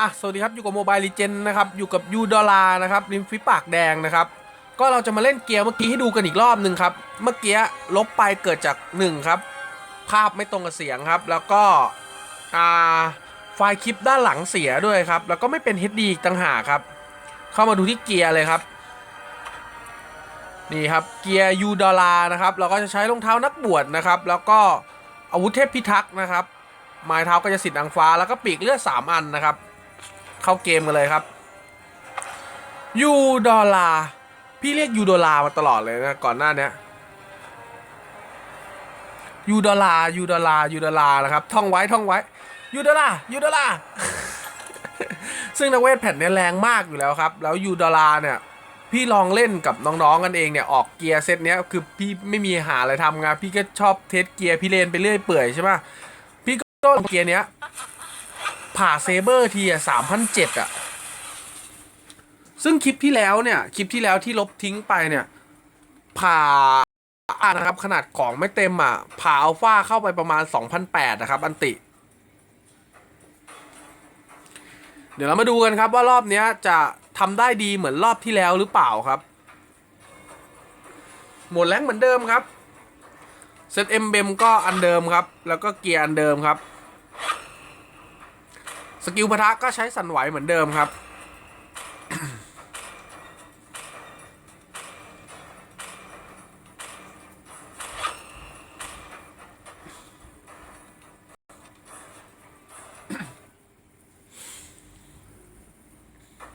อะสวัสดีครับ อยู่กับโมบายลีเจนนะครับ อยู่กับยูดอลานะครับริมฝีปากแดงนะครับ ก็เราจะมาเล่นเกียร์เมื่อกี้ให้ดูกันอีกรอบหนึ่งครับ เมื่อกี้ลบไปเกิดจาก1ครับ ภาพไม่ตรงกับเสียงครับ แล้วก็อ่าไฟล์คลิปด้านหลังเสียด้วยครับ แล้วก็ไม่เป็น HD อีกต่างหากครับ เข้ามาดูที่เกียร์เลยครับ นี่ครับเกียร์ยูดอลานะครับ เราก็จะใช้รองเท้านักบวชนะครับ แล้วก็อาวุธเทพพิทักษ์นะครับ ไม้เท้ากระสิทธิ์นางฟ้า แล้วก็ปีกเลือด3อันนะครับ เข้าเกมกันเลยครับยูดอลลาพี่เรียกยูดอลลามาตลอดเลยนะ ก่อนหน้านี้ยูดอลลายูดอลลายูดอลลานะครับ ท่องไว้ท่องไว้ยูดอลลายูดอลลาซึ่งนักเวทแผ่นเนี้ยแรงมากอยู่แล้วครับ แล้วยูดอลลาเนี่ยพี่ลองเล่นกับน้องๆกันเองเนี่ยออกเกียร์เซตเนี้ยคือพี่ไม่มีหาอะไรทำไงพี่ก็ชอบเทสเกียร์พี่เลนไปเรื่อยเปื่อยใช่ไหมพี่ก็ต้องเกียร์เนี้ย ผ่าเซเบอร์ทีอะสามพันเจ็ดอะ ซึ่งคลิปที่แล้วเนี่ย คลิปที่แล้วที่ลบทิ้งไปเนี่ย ผ่าอ่านะครับขนาดของไม่เต็มอะ ผ่าอัลฟาเข้าไปประมาณ2,008นะครับ อันติ เดี๋ยวเรามาดูกันครับว่ารอบนี้จะทำได้ดีเหมือนรอบที่แล้วหรือเปล่าครับ หมดแรงเหมือนเดิมครับเซตเอ็มเบมก็อันเดิมครับ แล้วก็เกียร์อันเดิมครับ สกิลพะทะก็ใช้สั่นไหวเหมือนเดิมครับ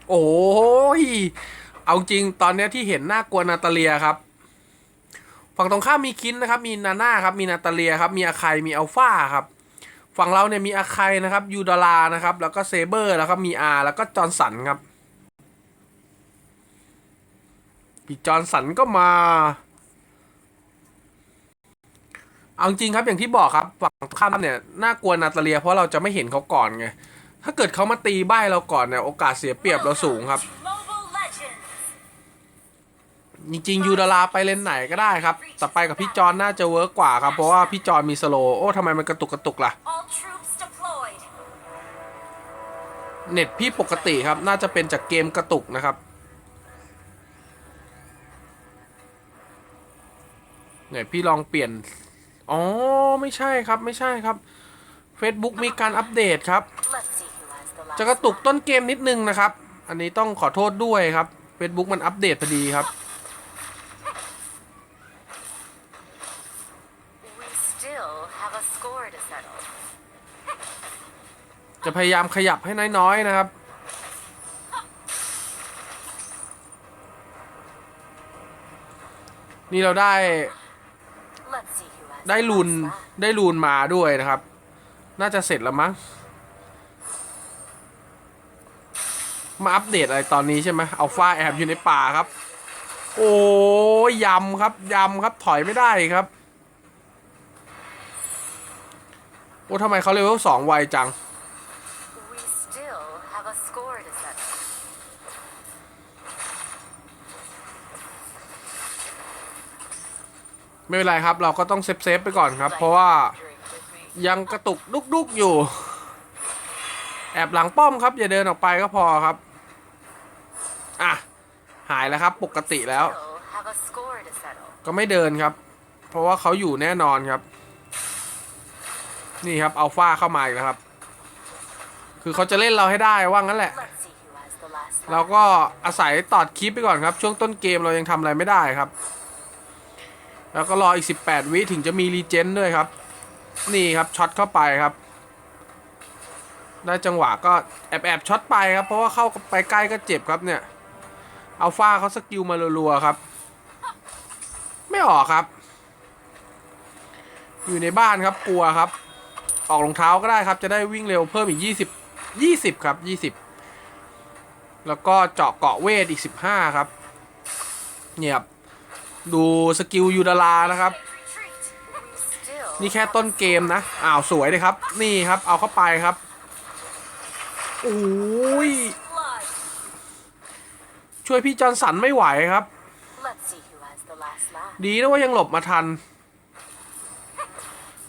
โอ้ย เอาจริงตอนนี้ที่เห็นน่ากลัวนาตาเลียครับ ฝั่งตรงข้ามมีคินนะครับ มีนาน่าครับ มีนาตาเลียครับ มีอาคายมีอัลฟาครับ ฝั่งเราเนี่ยมีอาคายนะครับยูดารานะครับ แล้วก็เซเบอร์แล้วก็มีอาร์แล้วก็จอร์นสันครับพี่จอร์นสันก็มาเอาจริงครับอย่างที่บอกครับฝั่งข้ามเนี่ยน่ากลัวนาตาเลีย เพราะเราจะไม่เห็นเขาก่อนไงถ้าเกิดเขามาตีใบเราก่อนเนี่ยโอกาสเสียเปรียบเราสูงครับ จริงๆยูดาราไปเลนไหนก็ได้ครับ แต่ไปกับพี่จอนน่าจะเวิร์กกว่าครับ เพราะว่าพี่จอนมีสโลโอ้ทำไมมันกระตุกกระตุกล่ะ เน็ตพี่ปกติครับ น่าจะเป็นจากเกมกระตุกนะครับ เนี่ยพี่ลองเปลี่ยน อ๋อ ไม่ใช่ครับไม่ใช่ครับ Facebook มีการอัปเดตครับ จะกระตุกต้นเกมนิดนึงนะครับ อันนี้ต้องขอโทษด้วยครับ Facebook มันอัปเดตพอดีครับ จะพยายามขยับให้น้อยๆนะครับ นี่เราได้ได้ลูนได้ลูนมาด้วยนะครับ น่าจะเสร็จแล้วมั้ง มาอัปเดตอะไรตอนนี้ใช่ไหมเอาฟ้าแอบอยู่ในป่าครับ โอ้ยยำครับยำครับถอยไม่ได้ครับ โอ้ทำไมเขาเลเวลสองไวจัง ไม่เป็นไรครับ เราก็ต้องเซฟเซฟๆไปก่อนครับ เพราะว่า Drink with me. ยังกระตุกดุกๆอยู่ แอบหลังป้อมครับ อย่าเดินออกไปก็พอครับ อะ หายแล้วครับ ปกติแล้ว Still have a score to settle. ก็ไม่เดินครับ เพราะว่าเขาอยู่แน่นอนครับ นี่ครับอัลฟาเข้ามาอีกแล้วครับ คือเขาจะเล่นเราให้ได้ว่างั้นแหละ Let's see who has the last เรา laugh. ก็อาศัยตอดคลิปไปก่อนครับ ช่วงต้นเกมเรายังทำอะไรไม่ได้ครับ แล้วก็รออีก 18 วิถึงจะมีรีเจนด้วยครับ นี่ครับช็อตเข้าไปครับ ได้จังหวะก็แอบแอบช็อตไปครับ เพราะว่าเข้าไปใกล้ก็เจ็บครับเนี่ยอัลฟาเขาสกิลมารัวๆครับ ไม่ออกครับ อยู่ในบ้านครับกลัวครับ ออกรองเท้าก็ได้ครับ จะได้วิ่งเร็วเพิ่มอีก 20 20 ครับ 20 แล้วก็เจาะเกาะเวทอีก 15 ครับ เนี่ยครับ ดูสกิลยูดารานะครับ นี่แค่ต้นเกมนะ อ้าว สวยเลยครับ นี่ครับ เอาเข้าไปครับโอ้ยช่วยพี่จอร์นสันไม่ไหวครับ ดีนะว่ายังหลบมาทัน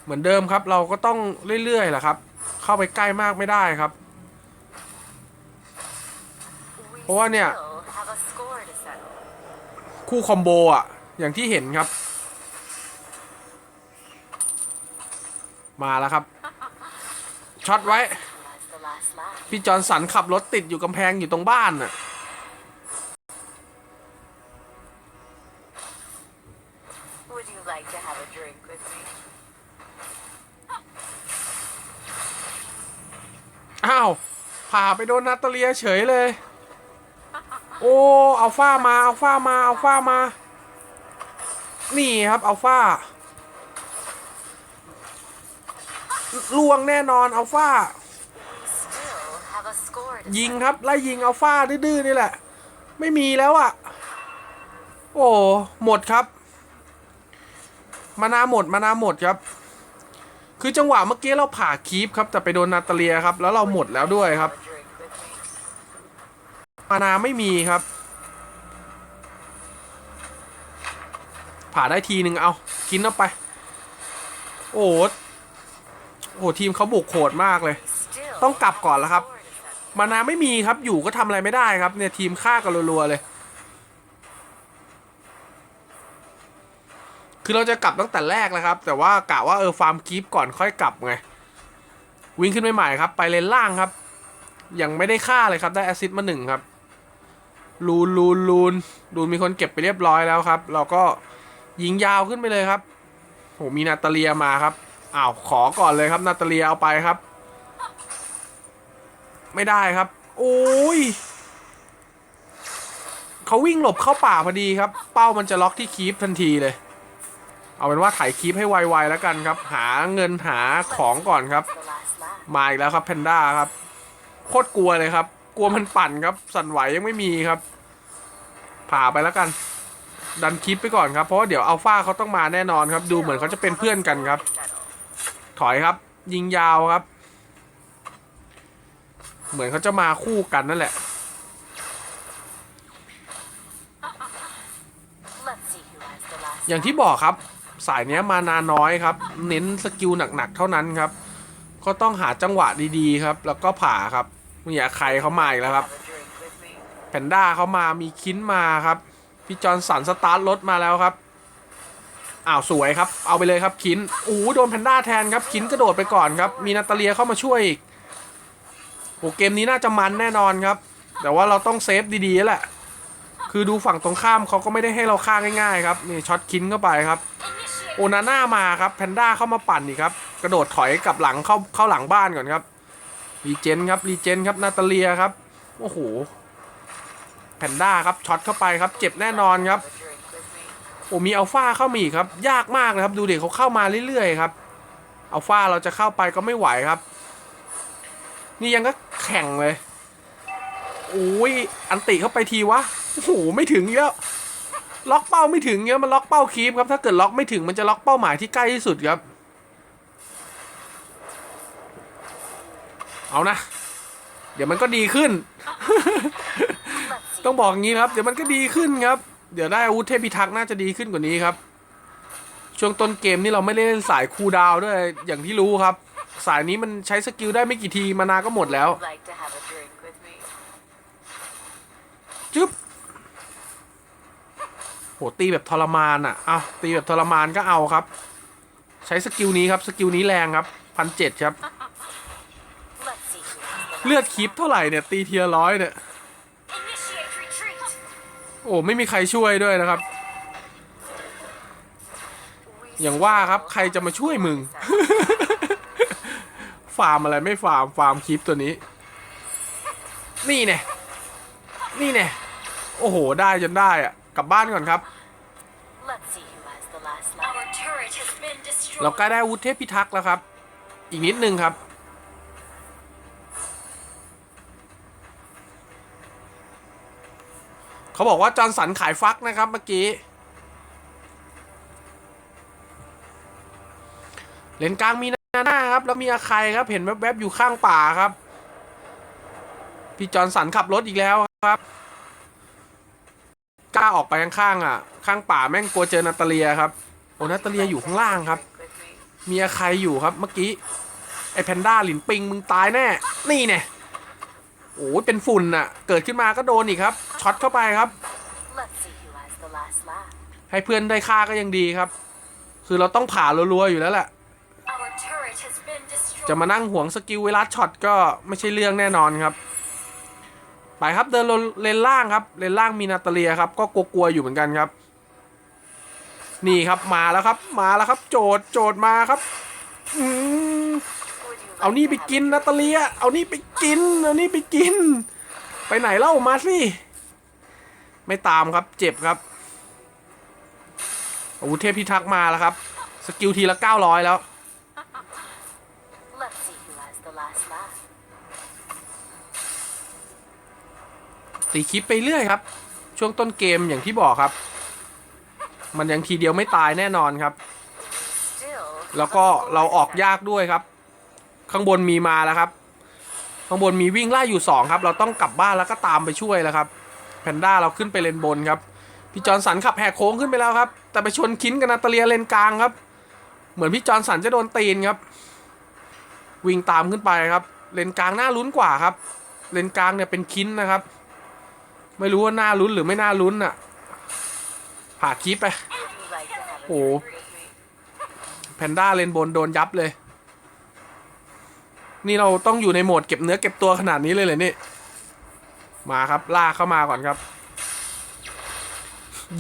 เหมือนเดิมครับ เราก็ต้องเรื่อยๆแหละครับ เข้าไปใกล้มากไม่ได้ครับ เพราะว่าเนี่ย คู่คอมโบอะ อย่างที่เห็นครับ มาแล้วครับช็อตไว้ Who has the last laugh? พี่จอร์นสันขับรถติดอยู่กำแพงอยู่ตรงบ้านน่ะ Would you like to have a drink with me? อ้าวผ่าไปโดนนาตาเลียเฉยเลย โอ้ อัลฟามา อัลฟามา อัลฟามา นี่ครับอัลฟาลวงแน่นอนอัลฟายิงครับไล่ยิงอัลฟาดื้อๆนี่แหละ ไม่มีแล้วอะ่ะ โอ้หมดครับ มานาหมดมานาหมดครับ คือจังหวะเมื่อกี้เราผ่าคีปครับแต่ไปโดนนาตาเลียครับ แล้วเราหมดแล้วด้วยครับ มานาไม่มีครับ ผ่าได้ทีหนึ่งเอา กินเอาไป โอ้โหโอ้ทีมเขาบุกโหดมากเลย ต้องกลับก่อนแล้วครับ มานาไม่มีครับอยู่ก็ทำอะไรไม่ได้ครับเนี่ยทีมฆ่ากันรัวๆเลย คือเราจะกลับตั้งแต่แรกแล้วครับ แต่ว่ากะว่าเออฟาร์มคีปก่อนค่อยกลับไง วิ่งขึ้นไปใหม่ครับ ไปเลนล่างครับ ยังไม่ได้ฆ่าเลยครับได้แอซิสต์มาหนึ่งครับลูนลูนลูนลูนมีคนเก็บไปเรียบร้อยแล้วครับ เราก็ ยิงยาวขึ้นไปเลยครับโหมีนาตาเลียมาครับอ้าวขอก่อนเลยครับนาตาเลียเอาไปครับ ไม่ได้ครับ โอ้ยเขาวิ่งหลบเข้าป่าพอดีครับ เป้ามันจะล็อกที่คีปทันทีเลย เอาเป็นว่าถ่ายคีปให้ไวๆแล้วกันครับ หาเงินหาของก่อนครับ มาอีกแล้วครับแพนด้าครับ โคตรกลัวเลยครับ กลัวมันปั่นครับ สั่นไหวยังไม่มีครับ ผ่าไปแล้วกัน ดันคลิปไปก่อนครับ เพราะว่าเดี๋ยวอัลฟาเขาต้องมาแน่นอนครับ ดูเหมือนเขาจะเป็นเพื่อนกันครับ ถอยครับ ยิงยาวครับ เหมือนเขาจะมาคู่กันนั่นแหละอย่างที่บอกครับ สายเนี้ยมานาน้อยครับ เน้นสกิลหนักๆเท่านั้นครับ ก็ต้องหาจังหวะดีๆครับ แล้วก็ผ่าครับเนี่ยใครเขามาอีกแล้วครับแพนด้าเขามามีคินมาครับ พี่จอร์นสันสตาร์ทรถมาแล้วครับอ้าวสวยครับ เอาไปเลยครับคินโอ้โหโดนแพนด้าแทนครับคินกระโดดไปก่อนครับ มีนาตาเลียเข้ามาช่วยอีกโอ้เกมนี้น่าจะมันแน่นอนครับ แต่ว่าเราต้องเซฟดีๆแหละ คือดูฝั่งตรงข้ามเขาก็ไม่ได้ให้เราฆ่าง่ายๆครับนี่ช็อตคินเข้าไปครับ โอนาน่ามาครับแพนด้าเข้ามาปั่นอีกครับ กระโดดถอยกลับหลังเข้าเข้าหลังบ้านก่อนครับรีเจนครับรีเจนครับนาตาเลียครับโอ้โห พนด้าครับช็อตเข้าไปครับ เจ็บแน่นอนครับโอ้มีอัลฟาเข้ามาอีกครับ ยากมากเลยครับดูเด็กเขาเข้ามาเรื่อยๆครับอัลฟาเราจะเข้าไปก็ไม่ไหวครับ นี่ยังก็แข่งเลยโอ้ยอันติเข้าไปทีวะโอ้โหไม่ถึงเยอะล็อกเป้าไม่ถึงเยอะมันล็อกเป้าคีปครับถ้าเกิดล็อกไม่ถึงมันจะล็อกเป้าหมายที่ใกล้ที่สุดครับ เอานะ เดี๋ยวมันก็ดีขึ้น ต้องบอกอย่างนี้ครับ เดี๋ยวมันก็ดีขึ้นครับ เดี๋ยวได้อาวุธเทพพิทักษ์น่าจะดีขึ้นกว่านี้ครับ ช่วงต้นเกมนี่เราไม่ได้เล่นสายคูดาวด้วยอย่างที่รู้ครับ สายนี้มันใช้สกิลได้ไม่กี่ทีมานาก็หมดแล้วจึ๊บโหตีแบบทรมานอะเอาตีแบบทรมานก็เอาครับ ใช้สกิลนี้ครับสกิลนี้แรงครับพันเจ็ดครับ เลือดคลิปเท่าไหร่เนี่ยตีเทียร้อยเนี่ย โอ้ไม่มีใครช่วยด้วยนะครับ We อย่างว่าครับใครจะมาช่วยมึง ฟาร์มอะไรไม่ฟาร์มฟาร์มคลิปตัวนี้ นี่เนี่ยนี่เนี่ยโอ้โห ได้จนได้อะกลับบ้านก่อนครับ Let's see who has the last laugh. Our turret has been destroyed. เราใกล้ได้อาวุธเทพพิทักษ์แล้วครับ อีกนิดนึงครับ เขาบอกว่าจอร์นสันขายฟักนะครับเมื่อกี้ เลนกลางมีนาน่าครับ แล้วมีอาใครครับ เห็นแวบๆ อยู่ข้างป่าครับ พี่จอร์นสันขับรถอีกแล้วครับ กล้าออกไปข้างๆอะ ข้างป่าแม่งกลัวเจอนาตาเลียครับ โอ้นาตาเลียอยู่ข้างล่างครับ Drink with me. มีใครอยู่ครับเมื่อกี้ ไอแพนด้าหลินปิงมึงตายแน่ นี่เนี่ย อ้อ้ยเป็นฝุ่นน่ะเกิดขึ้นมาก็โดนอีกครับช็อตเข้าไปครับ ให้เพื่อนได้ฆ่าก็ยังดีครับ คือเราต้องผ่ารัวๆอยู่แล้วแหละจะมานั่งห่วงสกิลเวลาช็อตก็ไม่ใช่เรื่องแน่นอนครับไปครับเดินลงเลนล่างครับเลนล่างมีนาตาเลียครับ ก็กลัวๆอยู่เหมือนกันครับ นี่ครับมาแล้วครับ มาแล้วครับ โจดโจดมาครับ อืม Would you เอา like นี่ to ไป have กิน a นาตาเลีย เอานี่ไปกิน เอานี่ไปกิน ไปไหนเล่ามาสิ ไม่ตามครับ เจ็บครับ อาวุธเทพพิทักษ์มาแล้วครับ สกิลทีละ900แล้ว Let's see who has the last laugh. ตีคลิปไปเรื่อยครับ ช่วงต้นเกมอย่างที่บอกครับ มันยังทีเดียวไม่ตายแน่นอนครับ Still. แล้วก็เราออกยากด้วยครับ ข้างบนมีมาแล้วครับ ข้างบนมีวิ่งไล่อยู่สองครับ เราต้องกลับบ้านแล้วก็ตามไปช่วยแล้วครับ แพนด้าเราขึ้นไปเลนบนครับ พี่จอร์นสันขับแหกโค้งขึ้นไปแล้วครับ แต่ไปชนคินกับนาตาเลียเลนกลางครับ เหมือนพี่จอร์นสันจะโดนตีนครับ วิ่งตามขึ้นไปครับ เลนกลางน่าลุ้นกว่าครับ เลนกลางเนี่ยเป็นคินนะครับ ไม่รู้ว่าน่าลุ้นหรือไม่น่าลุ้นอะผ่าคลิปไป Would you like to have a Oh. drink with me? แพนด้าเลนบนโดนยับเลย นี่เราต้องอยู่ในโหมดเก็บเนื้อเก็บตัวขนาดนี้เลยเลยนี่ มาครับลากเข้ามาก่อนครับ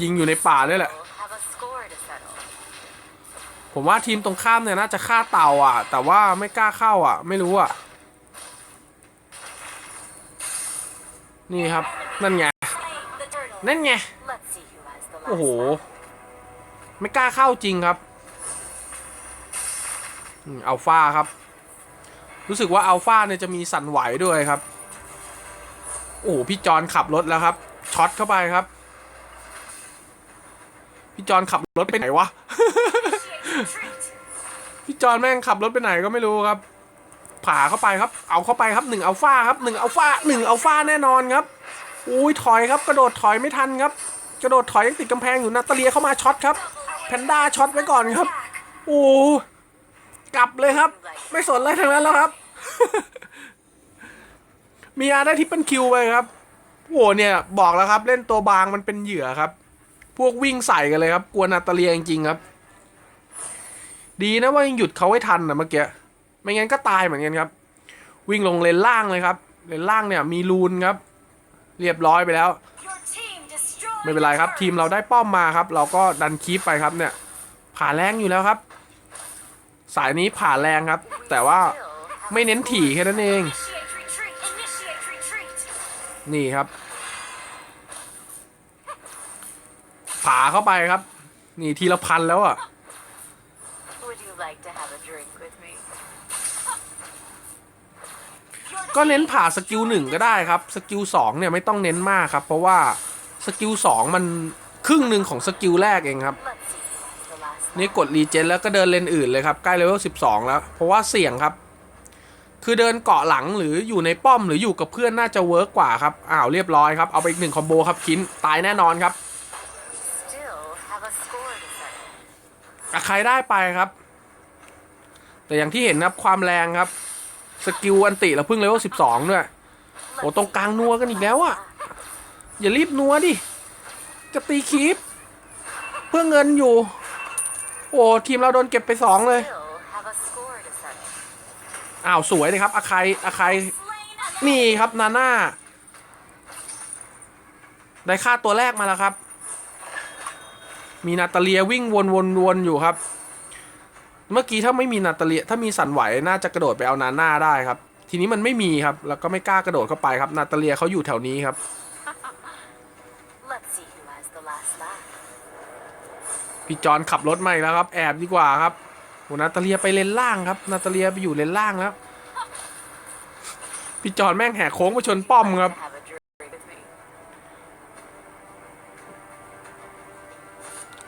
ยิงอยู่ในป่าด้วยแหละ ผมว่าทีมตรงข้ามเนี่ยน่าจะฆ่าเต่าอะ แต่ว่าไม่กล้าเข้าอะ ไม่รู้อะ นี่ครับ นั่นไง นั่นไง โอ้โห ไม่กล้าเข้าจริงครับอัลฟาครับ รู้สึกว่าอัลฟาเนี่ยจะมีสั่นไหวด้วยครับ โอ้พี่จอนขับรถแล้วครับช็อตเข้าไปครับ พี่จอนขับรถไปไหนวะ พี่จอนแม่งขับรถไปไหนก็ไม่รู้ครับ ผ่าเข้าไปครับ เอาเข้าไปครับหนึ่งอัลฟาครับหนึ่งอัลฟาหนึ่งอัลฟาแน่นอนครับอุ้ยถอยครับ กระโดดถอยไม่ทันครับ กระโดดถอยยังติดกำแพงอยู่นาตาเลียเข้ามาช็อตครับแพนด้าช็อตไว้ก่อนครับ โอ้ กลับเลยครับ ไม่สนอะไรทั้งนั้นแล้วครับ มีอาได้ที่เป็นคิวไปครับโอ้โหเนี่ยบอกแล้วครับ เล่นตัวบางมันเป็นเหยื่อครับ พวกวิ่งใส่กันเลยครับกลัวนาตาเลียจริงๆครับ ดีนะว่ายังหยุดเขาไว้ทันนะเมื่อกี้ไม่งั้นก็ตายเหมือนกันครับ วิ่งลงเลนล่างเลยครับ เลนล่างเนี่ยมีรูนครับ เรียบร้อยไปแล้ว ไม่เป็นไรครับ ทีมเราได้ป้อมมาครับ เราก็ดันคีปไปครับเนี่ยผ่าแรงอยู่แล้วครับ สายนี้ผ่าแรงครับ แต่ว่าไม่เน้นถี่แค่นั้นเอง นี่ครับ ผ่าเข้าไปครับ นี่ทีละพันแล้วอะก็เน้นผ่าสกิลหนึ่งก็ได้ครับ สกิลสองเนี่ยไม่ต้องเน้นมากครับ เพราะว่าสกิลสองมันครึ่งหนึ่งของสกิลแรกเองครับ นี่กดรีเจนแล้วก็เดินเลนอื่นเลยครับ ใกล้เลเวล 12 แล้ว เพราะว่าเสี่ยงครับ คือเดินเกาะหลังหรืออยู่ในป้อมหรืออยู่กับเพื่อนน่าจะเวิร์กกว่าครับ อ้าวเรียบร้อยครับ เอาไปอีกหนึ่งคอมโบครับคินตายแน่นอนครับใครได้ไปครับ แต่อย่างที่เห็นครับความแรงครับ สกิลอันติเราเพิ่งเลเวล 12 ด้วย โอ้ตรงกลางนัวกันอีกแล้วอะอย่ารีบนัวดิ จะตีคีปเพื่อเงินอยู่ โอ้ทีมเราโดนเก็บไปสองเลย อ้าว สวยเลยครับอาใครอาใครนี่ครับนาน่า ได้ค่าตัวแรกมาแล้วครับ มีนาตาเลียวิ่งวนวนวนอยู่ครับ เมื่อกี้ถ้าไม่มีนาตาเลีย ถ้ามีสันไหวน่าจะกระโดดไปเอานาน่าได้ครับ ทีนี้มันไม่มีครับ แล้วก็ไม่กล้ากระโดดเข้าไปครับ นาตาเลียเขาอยู่แถวนี้ครับ พี่จอนขับรถมาอีกแล้วครับ แอบดีกว่าครับโหนาตาเลียไปเลนล่างครับ นาตาเลียไปอยู่เลนล่างแล้ว พี่จอนแม่งแหกโค้งมาชนป้อมครับ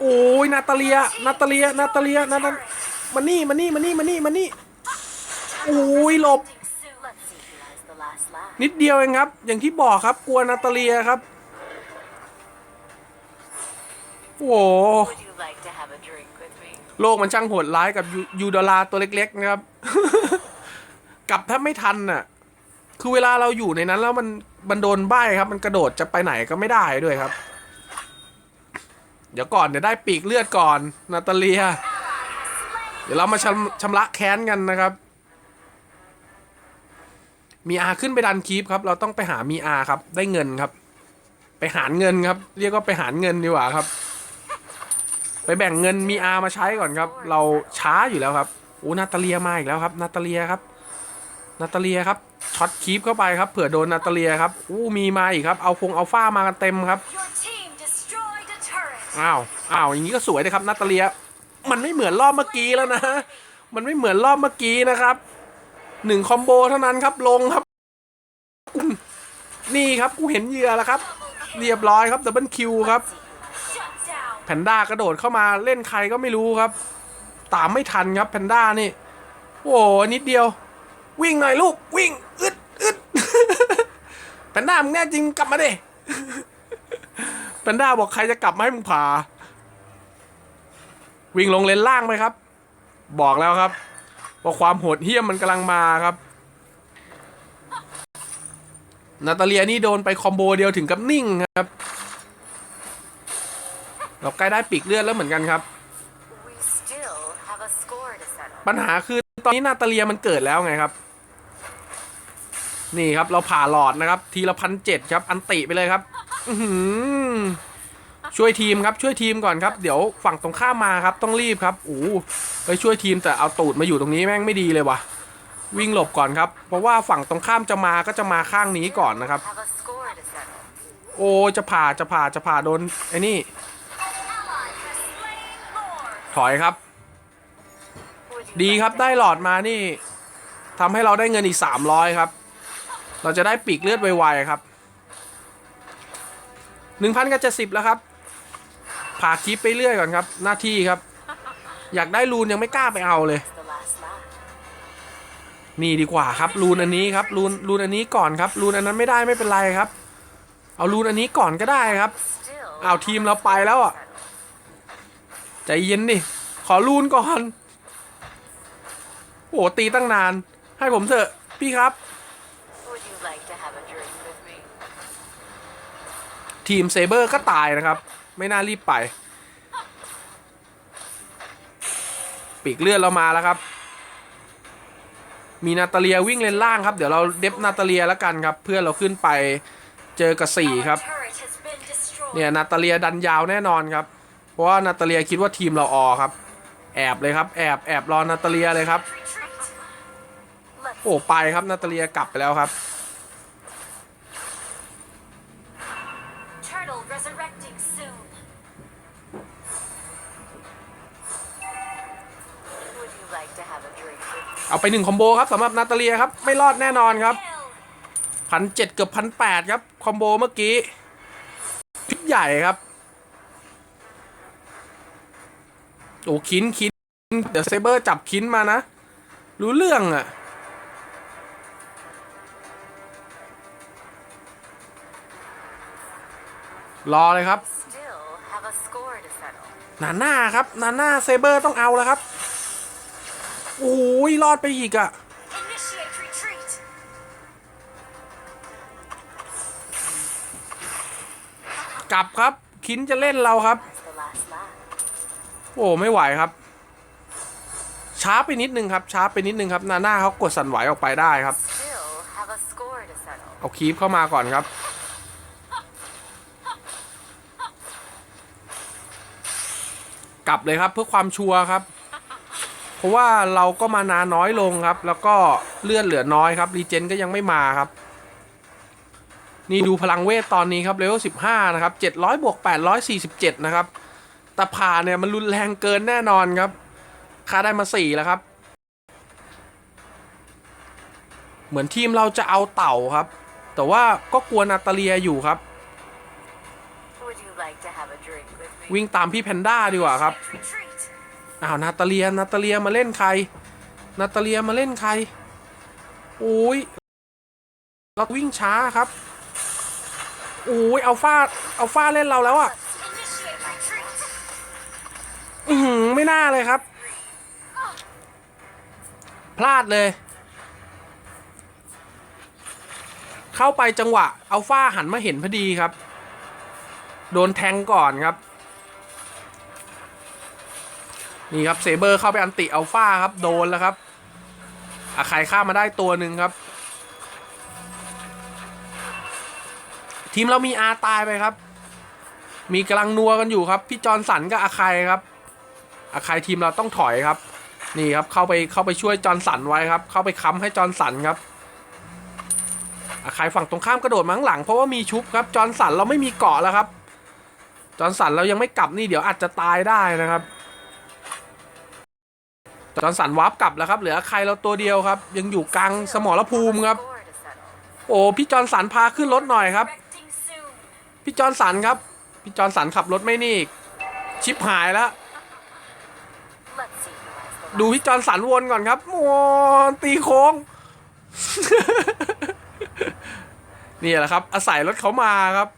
โอ้ยนาตาเลีย นาตาเลีย นาตาเลียนาตามานี่มานี่มานี่มานี่มานี่โอ้ยหลบ นิดเดียวเองครับ อย่างที่บอกครับ กลัวนาตาเลียครับ โอ้ โลกมันช่างโหดร้ายกับยูยูดอลาตัวเล็ก ๆ นะครับ กลับถ้าไม่ทันน่ะ คือเวลาเราอยู่ในนั้นแล้วมันมันโดนใบครับ มันกระโดดจะไปไหนก็ไม่ได้ด้วยครับ เดี๋ยวก่อนเดี๋ยวได้ปีกเลือดก่อน นาตาเลีย เดี๋ยวเรามาชำชำระแค้นกันนะครับ มีอาขึ้นไปดันคีปครับ เราต้องไปหามีอาครับ ได้เงินครับ ไปหารเงินครับ เรียกว่าไปหารเงินดีกว่าครับ ไปแบ่งเงินมีอามาใช้ก่อนครับ เราช้าอยู่แล้วครับโอ้นาตาเลียมาอีกแล้วครับ นาตาเลียครับ นาตาเลียครับช็อตคีปเข้าไปครับเผื่อโดนนาตาเลียครับอู้มีมาอีกครับ เอาฟงเอาฟ้ามากันเต็มครับ Your team destroyed a turret. อ้าวอ้าวอย่างนี้ก็สวยนะครับนาตาเลีย มันไม่เหมือนรอบเมื่อกี้แล้วนะมันไม่เหมือนรอบเมื่อกี้นะครับหนึ่งคอมโบเท่านั้นครับลงครับอืมนี่ครับกูเห็นเหยื่อแล้วครับ เรียบร้อยครับดับเบิลคิวครับ Shut down. แพนด้ากระโดดเข้ามาเล่นใครก็ไม่รู้ครับ ตามไม่ทันครับแพนด้านี่ โอ้โหนิดเดียว วิ่งหน่อยลูก วิ่งอึดอึดแพนด้ามึงแน่จริงกลับมาดิแพนด้าบอกใครจะกลับมาให้มึงผ่า วิ่งลงเลนล่างไปครับ บอกแล้วครับว่าความโหดเหี้ยมมันกำลังมาครับนาตาเลียนี่โดนไปคอมโบเดียวถึงกับนิ่งครับ เราใกล้ได้ปีกเลือดแล้วเหมือนกันครับ We still have a score to settle. ปัญหาคือตอนนี้นาตาเลียมันเกิดแล้วไงครับ นี่ครับเราผ่าหลอดนะครับ ทีละพันเจ็ดครับ อันติไปเลยครับอื้อหือช่วยทีมครับช่วยทีมก่อนครับ เดี๋ยวฝั่งตรงข้ามมาครับ ต้องรีบครับโอ้โหไปช่วยทีมแต่เอาตูดมาอยู่ตรงนี้แม่งไม่ดีเลยว่ะ วิ่งหลบก่อนครับ เพราะว่าฝั่งตรงข้ามจะมาก็จะมาข้างนี้ก่อนนะครับ Have a score to settle. โอ้จะผ่าจะผ่าจะผ่าโดนไอ้นี่ ถอยครับ Would you ดี like ครับ to ได้หลอดมานี่ทำให้เราได้เงินอีก300ครับ เราจะได้ปีกเลือดไวๆครับ1,000กับ70แล้วครับผ่าคลิปไปเรื่อยก่อนครับ หน้าที่ครับ อยากได้รูนยังไม่กล้าไปเอาเลย the last lap? นี่ดีกว่าครับรูนอันนี้ครับรูนรูนอันนี้ก่อนครับรูนอันนั้นไม่ได้ไม่เป็นไรครับ เอารูนอันนี้ก่อนก็ได้ครับ Still. อ้าวทีมเราไปแล้วอะ ใจเย็นดิ ขอรูนก่อน โอ้ตีตั้งนาน ให้ผมเถอะ พี่ครับ like ทีมเซเบอร์ก็ตายนะครับ ไม่น่ารีบไป ปีกเลือดเรามาแล้วครับ มีนาตาเลียวิ่งเลนล่างครับ เดี๋ยวเราเดฟนาตาเลียแล้วกันครับ เพื่อเราขึ้นไปเจอกับสี่ครับ เนี่ยนาตาเลียดันยาวแน่นอนครับ เพราะว่านาตาเลียคิดว่าทีมเราออครับ แอบเลยครับ แอบแอบรอนาตาเลียเลยครับ Retreat. Let's โอ้ไปครับนาตาเลียกลับไปแล้วครับ turtle resurrecting soon. Would you like to have a drink with me? เอาไปหนึ่งคอมโบครับสำหรับนาตาเลียครับ ไม่รอดแน่นอนครับ Hell, พันเจ็ดเกือบพันแปดครับ คอมโบเมื่อกี้พิกใหญ่ครับ โอ้คินคินเดี๋ยวเซเบอร์จับคินมานะ รู้เรื่องอะรอเลยครับ still have a score to settle. นาน่าครับ นาน่าเซเบอร์ต้องเอาแล้วครับ โอ้ยรอดไปอีกอะ Initiate retreat. กลับครับ คินจะเล่นเราครับ โอ้ไม่ไหวครับ ช้าไปนิดนึงครับ ช้าไปนิดนึงครับ นาน่าเขากดสั่นไหวออกไปได้ครับ เอาคีฟเข้ามาก่อนครับกลับเลยครับเพื่อความชัวร์ครับ เพราะว่าเราก็มานาน้อยลงครับ แล้วก็เลือดเหลือน้อยครับรีเจนก็ยังไม่มาครับ นี่ดูพลังเวทตอนนี้ครับเลเวล15 นะครับ 700บวก847 นะครับ แต่ผ่าเนี่ยมันรุนแรงเกินแน่นอนครับค่าได้มา4แล้วครับ เหมือนทีมเราจะเอาเต่าครับ แต่ว่าก็กลัวนาตาเลียอยู่ครับ Would you like to have a drink with me? วิ่งตามพี่แพนด้าดีกว่าครับ Retreat. อ้าวนาตาเลียนาตาเลียมาเล่นใคร นาตาเลียมาเล่นใครโอ้ยเราวิ่งช้าครับโอ้ยอัลฟาอัลฟาเล่นเราแล้วอะ Initiate retreat. อือไม่น่าเลยครับ พลาดเลย เข้าไปจังหวะอัลฟาหันมาเห็นพอดีครับ โดนแทงก่อนครับ นี่ครับเซเบอร์เข้าไปอันติอัลฟาครับ โดนแล้วครับอาใครฆ่ามาได้ตัวหนึ่งครับ ทีมเรามีอาตายไปครับ มีกำลังนัวกันอยู่ครับ พี่จอนสันกับอาใครครับ ใครทีมเราต้องถอยครับ นี่ครับเข้าไปเข้าไปช่วยจอร์นสันไว้ครับ เข้าไปค้ำให้จอร์นสันครับอาใครฝั่งตรงข้ามกระโดดมาข้างหลังเพราะว่ามีชุบครับจอร์นสันเราไม่มีเกาะแล้วครับ จอร์นสันเรายังไม่กลับนี่เดี๋ยวอาจจะตายได้นะครับ จอร์นสันวาร์ปกลับแล้วครับ เหลือใครเราตัวเดียวครับ ยังอยู่กลางสมรภูมิครับ โอ้พี่จอร์นสันพาขึ้นรถหน่อยครับ พี่จอร์นสันครับ พี่จอร์นสันขับรถไม่นี่อีกชิปหายแล้ว ดูพี่จอนสันวนก่อนครับโอ้ตีโค้ง นี่แหละครับ อาศัยรถเขามาครับ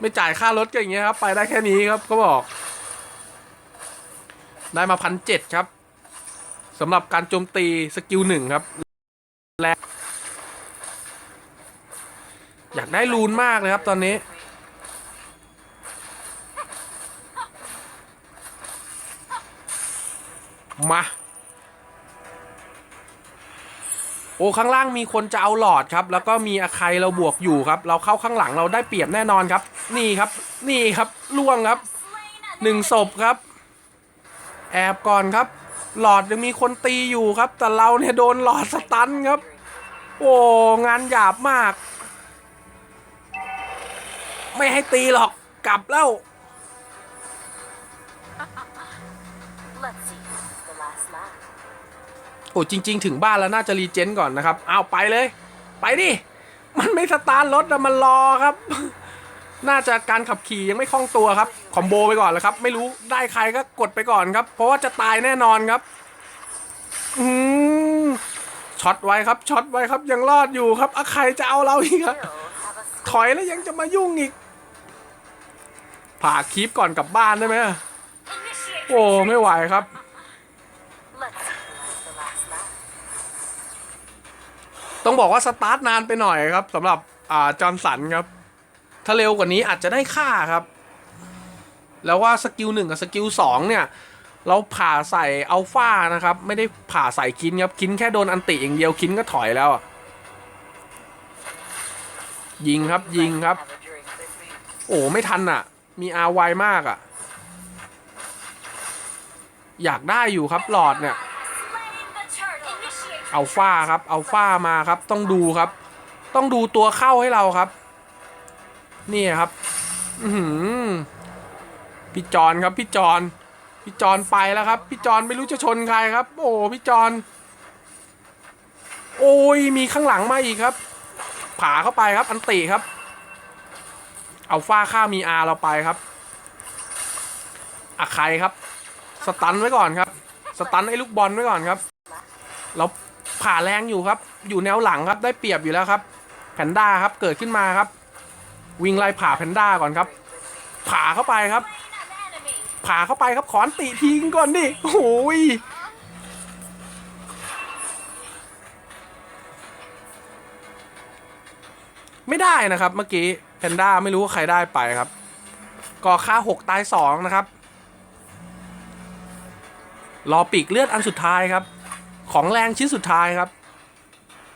ไม่จ่ายค่ารถก็อย่างเงี้ยครับ ไปได้แค่นี้ครับเขาบอก ได้มาพันเจ็ดครับสำหรับการโจมตีสกิลหนึ่งครับและอยากได้ลูนมากเลยครับตอนนี้ มา โอ้ข้างล่างมีคนจะเอาหลอดครับ แล้วก็มีอาใครเราบวกอยู่ครับ เราเข้าข้างหลังเราได้เปรียบแน่นอนครับ นี่ครับ นี่ครับล่วงครับหนึ่งศพครับ แอบก่อนครับ หลอดยังมีคนตีอยู่ครับ แต่เราเนี่ยโดนหลอดสตันครับ โอ้งานหยาบมาก ไม่ให้ตีหรอกกลับแล้ว โอ้จริง ๆ ถึงบ้านแล้วน่าจะรีเจนก่อนนะครับเอาไปเลย ไปดิ มันไม่สตาร์ทรถนะมันรอครับ น่าจะการขับขี่ยังไม่คล่องตัวครับคอมโบไปก่อนแล้วครับ ไม่รู้ได้ใครก็กดไปก่อนครับ เพราะว่าจะตายแน่นอนครับอืมช็อตไว้ครับช็อตไว้ครับยังรอดอยู่ครับอะใครจะเอาเราอีกครับถอยแล้วยังจะมายุ่งอีก ผ่าคลิปก่อนกลับบ้านได้ไหมโอ้ไม่ไหวครับ ต้องบอกว่าสตาร์ทนานไปหน่อยครับสำหรับอ่าจอร์นสันครับ ถ้าเร็วกว่านี้อาจจะได้ค่าครับ แล้วว่าสกิลหนึ่งกับสกิลสองเนี่ยเราผ่าใส่อัลฟานะครับ ไม่ได้ผ่าใส่คินครับ คินแค่โดนอันติอย่างเดียวคินก็ถอยแล้ว ยิงครับยิงครับ โอ้ไม่ทันอะ มีอาไวมากอะ อยากได้อยู่ครับหลอดเนี่ย อัลฟาครับอัลฟามาครับ ต้องดูครับ ต้องดูตัวเข้าให้เราครับ นี่ครับ อืพี่จอนครับพี่จอนพี่จอนไปแล้วครับ พี่จอนไม่รู้จะชนใครครับ โอ้พี่จอนโอ้ยมีข้างหลังมาอีกครับผาเข้าไปครับ อันติครับอัลฟาฆ่ามีอาเราไปครับอะใครครับ สตันไว้ก่อนครับ สตันไอ้ลูกบอลไว้ก่อนครับ เรา ผ่าแรงอยู่ครับ อยู่แนวหลังครับ ได้เปรียบอยู่แล้วครับ แพนด้าครับ เกิดขึ้นมาครับ วิ่งไล่ผ่าแพนด้าก่อนครับ ผ่าเข้าไปครับ ผ่าเข้าไปครับขอนติทิ้งก่อนดิโอ้ยไม่ได้นะครับ เมื่อกี้แพนด้าไม่รู้ว่าใครได้ไปครับก่อค่าหกตายสองนะครับ รอปีกเลือดอันสุดท้ายครับ ของแรงชิ้นสุดท้ายครับ